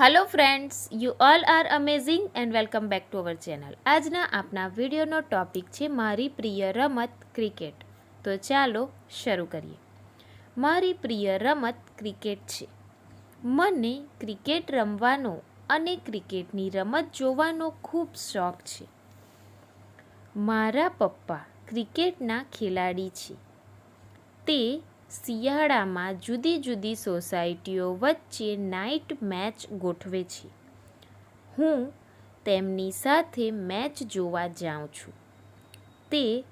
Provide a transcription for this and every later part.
Hello friends you all are amazing and welcome back to our channel આજના આપના વિડીયોનો topic છે મારી પ્રિય રમત ક્રિકેટ તો ચાલો શરૂ કરીએ. મારી પ્રિય રમત ક્રિકેટ છે. મને ક્રિકેટ રમવાનો અને ક્રિકેટની રમત જોવાનો ખૂબ શોખ છે. મારા પપ્પા ક્રિકેટના ખેલાડી છે. તે શિયાળામાં જુદી જુદી સોસાયટીઓ વચ્ચે નાઇટ મેચ ગોઠવે છે. હું તેમની સાથે મેચ જોવા જાઉં છું. તે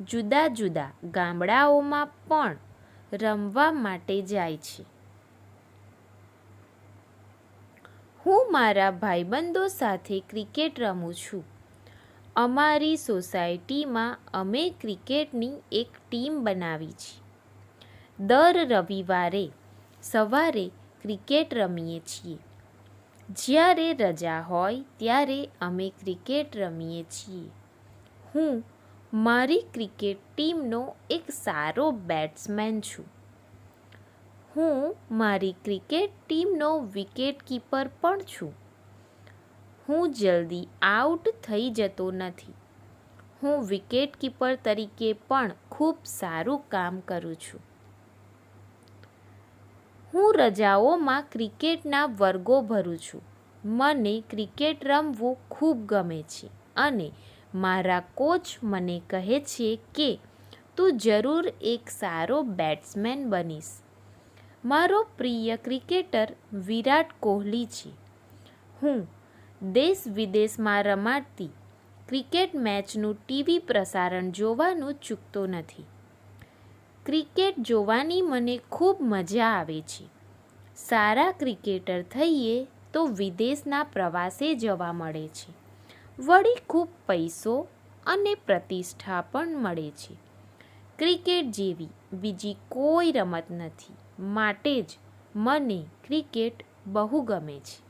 જુદા જુદા ગામડાઓમાં પણ રમવા માટે જાય છે. હું મારા ભાઈબંધો સાથે ક્રિકેટ રમું છું. અમારી સોસાયટીમાં અમે ક્રિકેટની એક ટીમ બનાવી છે. દર રવિવારે સવારે ક્રિકેટ રમીએ છીએ. જ્યારે રજા હોય ત્યારે અમે ક્રિકેટ રમીએ છીએ. હું મારી ક્રિકેટ ટીમનો એક સારો બેટ્સમેન છું. હું મારી ક્રિકેટ ટીમનો વિકેટ કીપર પણ છું. હું જલ્દી આઉટ થઈ જતો નથી. હું વિકેટ કીપર તરીકે પણ ખૂબ સારું કામ કરું છું. હું રજાઓમાં ક્રિકેટના વર્ગો ભરું છું. મને ક્રિકેટ રમવું ખૂબ ગમે છે અને મારા કોચ મને કહે છે કે, તું જરૂર એક સારો બેટ્સમેન બનીશ. મારો પ્રિય ક્રિકેટર વિરાટ કોહલી છે. હું દેશ વિદેશમાં રમાડતી ક્રિકેટ મેચનું ટીવી પ્રસારણ જોવાનું ચૂકતો નથી. ક્રિકેટ જોવાની મને ખૂબ મજા આવે છે. સારા ક્રિકેટર થઈએ તો વિદેશના પ્રવાસે જવા મળે છે. વળી ખૂબ પૈસો અને પ્રતિષ્ઠા પણ મળે છે. ક્રિકેટ જેવી બીજી કોઈ રમત નથી. માટે જ મને ક્રિકેટ બહુ ગમે છે.